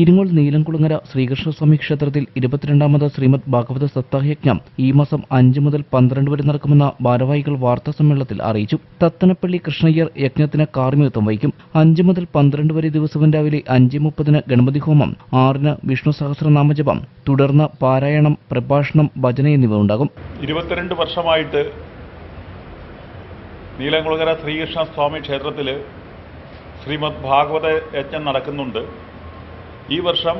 ഇരിങ്ങോൾ നീലംകുളങ്ങര ശ്രീകൃഷ്ണസ്വാമി ക്ഷേത്രത്തിൽ ഇരുപത്തിരണ്ടാമത് ശ്രീമദ് ഭാഗവത സപ്താഹയജ്ഞം ഈ മാസം അഞ്ച് മുതൽ പന്ത്രണ്ട് വരെ നടക്കുമെന്ന് ഭാരവാഹികൾ വാർത്താ സമ്മേളനത്തിൽ അറിയിച്ചു. തത്തനപ്പള്ളി കൃഷ്ണയ്യർ യജ്ഞത്തിന് കാർമ്മികത്വം വഹിക്കും. അഞ്ച് മുതൽ പന്ത്രണ്ട് വരെ ദിവസവും രാവിലെ അഞ്ച് മുപ്പതിന് ഗണപതി ഹോമം ആറിന് വിഷ്ണു സഹസ്രനാമജപം തുടർന്ന് പാരായണം പ്രഭാഷണം ഭജന എന്നിവ ഉണ്ടാകും. ഇരുപത്തിരണ്ട് വർഷമായിട്ട് നീലംകുളങ്ങര ശ്രീകൃഷ്ണ സ്വാമി ക്ഷേത്രത്തിൽ ശ്രീമദ് ഭാഗവത യജ്ഞം നടക്കുന്നുണ്ട്. ഈ വർഷം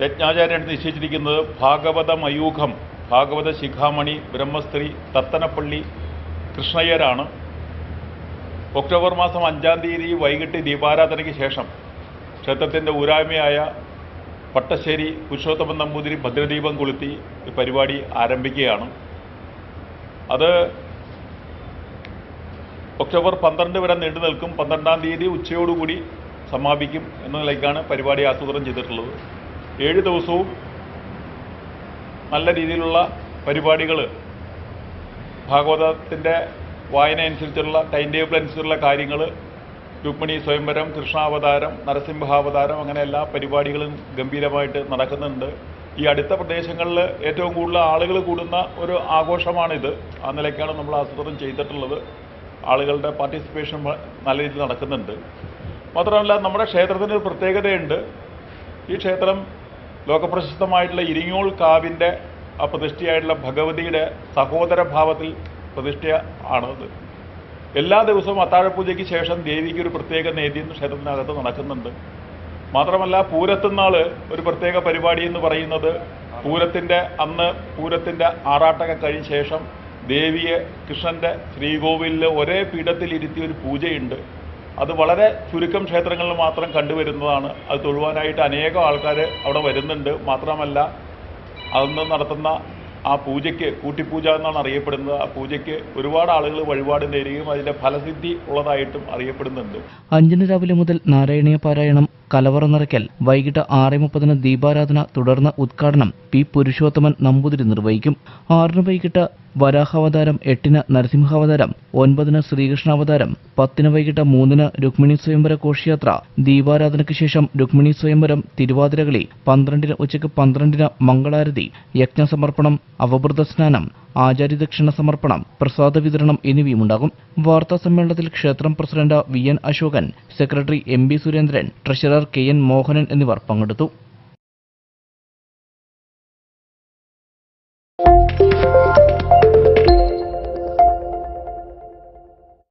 യജ്ഞാചാര്യൻ നിശ്ചയിച്ചിരിക്കുന്നത് ഭാഗവത മയൂഖം ഭാഗവത ശിഖാമണി ബ്രഹ്മസ്ത്രീ തത്തനപ്പള്ളി കൃഷ്ണയ്യരാണ്. ഒക്ടോബർ മാസം അഞ്ചാം തീയതി വൈകിട്ട് ദീപാരാധനയ്ക്ക് ശേഷം ക്ഷേത്രത്തിന്റെ ഊരായ്മയായ പട്ടശ്ശേരി പുരുഷോത്തമൻ നമ്പൂതിരി ഭദ്രദീപം കൊളുത്തി പരിപാടി ആരംഭിക്കുകയാണ്. അത് ഒക്ടോബർ പന്ത്രണ്ട് വരെ നീണ്ടു നിൽക്കും. പന്ത്രണ്ടാം തീയതി ഉച്ചയോടുകൂടി സമാപിക്കും എന്ന നിലയ്ക്കാണ് പരിപാടി ആസൂത്രണം ചെയ്തിട്ടുള്ളത്. ഏഴ് ദിവസവും നല്ല രീതിയിലുള്ള പരിപാടികൾ ഭാഗവതത്തിന്റെ വായന അനുസരിച്ചുള്ള ടൈം ടേബിൾ അനുസരിച്ചുള്ള കാര്യങ്ങൾ രുക്മിണി സ്വയംവരം കൃഷ്ണാവതാരം നരസിംഹാവതാരം അങ്ങനെ എല്ലാ പരിപാടികളും ഗംഭീരമായിട്ട് നടക്കുന്നുണ്ട്. ഈ അടുത്ത പ്രദേശങ്ങളിൽ ഏറ്റവും കൂടുതൽ ആളുകൾ കൂടുന്ന ഒരു ആഘോഷമാണിത്. ആ നിലയ്ക്കാണ് നമ്മൾ ആസൂത്രണം ചെയ്തിട്ടുള്ളത്. ആളുകളുടെ പാർട്ടിസിപ്പേഷൻ നല്ല രീതിയിൽ നടക്കുന്നുണ്ട്. മാത്രമല്ല നമ്മുടെ ക്ഷേത്രത്തിന് ഒരു പ്രത്യേകതയുണ്ട്. ഈ ക്ഷേത്രം ലോകപ്രശസ്തമായിട്ടുള്ള ഇരിങ്ങോൾ കാവിന്റെ ആ പ്രതിഷ്ഠയായിട്ടുള്ള ഭഗവതിയുടെ സഹോദര ഭാവത്തിൽ പ്രതിഷ്ഠ ആണത് എല്ലാ ദിവസവും അത്താഴപൂജയ്ക്ക് ശേഷം ദേവിക്ക് ഒരു പ്രത്യേക നേദ്യം ക്ഷേത്രത്തിനകത്ത് നടക്കുന്നുണ്ട്. മാത്രമല്ല പൂരത്തുനാൾ ഒരു പ്രത്യേക പരിപാടി എന്ന് പറയുന്നത് പൂരത്തിന്റെ അന്ന് പൂരത്തിന്റെ ആറാട്ടൊക്കെ കഴിഞ്ഞ ശേഷം ദേവിയെ കൃഷ്ണന്റെ ശ്രീകോവിലിൽ ഒരേ പീഠത്തിൽ ഇരുത്തി ഒരു പൂജയുണ്ട്. അത് വളരെ ചുരുക്കം ക്ഷേത്രങ്ങളിൽ മാത്രം കണ്ടുവരുന്നതാണ്. അത് തൊഴുവാനായിട്ട് അനേകം ആൾക്കാർ അവിടെ വരുന്നുണ്ട്. മാത്രമല്ല അന്ന് നടത്തുന്ന ആ പൂജയ്ക്ക് കൂട്ടിപ്പൂജ എന്നാണ് അറിയപ്പെടുന്നത്. ആ പൂജയ്ക്ക് ഒരുപാട് ആളുകൾ വഴിപാട് നേരുകയും അതിന്റെ ഫലസിദ്ധി ഉള്ളതായിട്ടും അറിയപ്പെടുന്നുണ്ട്. അഞ്ചിന് രാവിലെ മുതൽ നാരായണീയ പാരായണം കലവറ നിറയ്ക്കൽ വൈകിട്ട് ആറ് മുപ്പതിന് ദീപാരാധന തുടർന്ന് ഉദ്ഘാടനം പി പുരുഷോത്തമൻ നമ്പൂതിരി നിർവഹിക്കും. ആറിന് വൈകിട്ട് വരാഹാവതാരം എട്ടിന് നരസിംഹാവതാരം ഒൻപതിന് ശ്രീകൃഷ്ണാവതാരം പത്തിന് വൈകിട്ട് മൂന്നിന് രുക്മിണി സ്വയംവര ഘോഷയാത്ര ദീപാരാധനയ്ക്ക് ശേഷം രുക്മിണി സ്വയംവരം തിരുവാതിരകളി പന്ത്രണ്ടിന് ഉച്ചയ്ക്ക് പന്ത്രണ്ടിന് മംഗളാരതി യജ്ഞസമർപ്പണം അവഭൃത സ്നാനം ആചാര്യദക്ഷിണ സമർപ്പണം പ്രസാദ വിതരണം എന്നിവയും ഉണ്ടാകും വാർത്താ സമ്മേളനത്തിൽ ക്ഷേത്രം president V N Ashokan secretary M B Surendran treasurer K N Mohanan എന്നിവർ പങ്കെടുത്തു.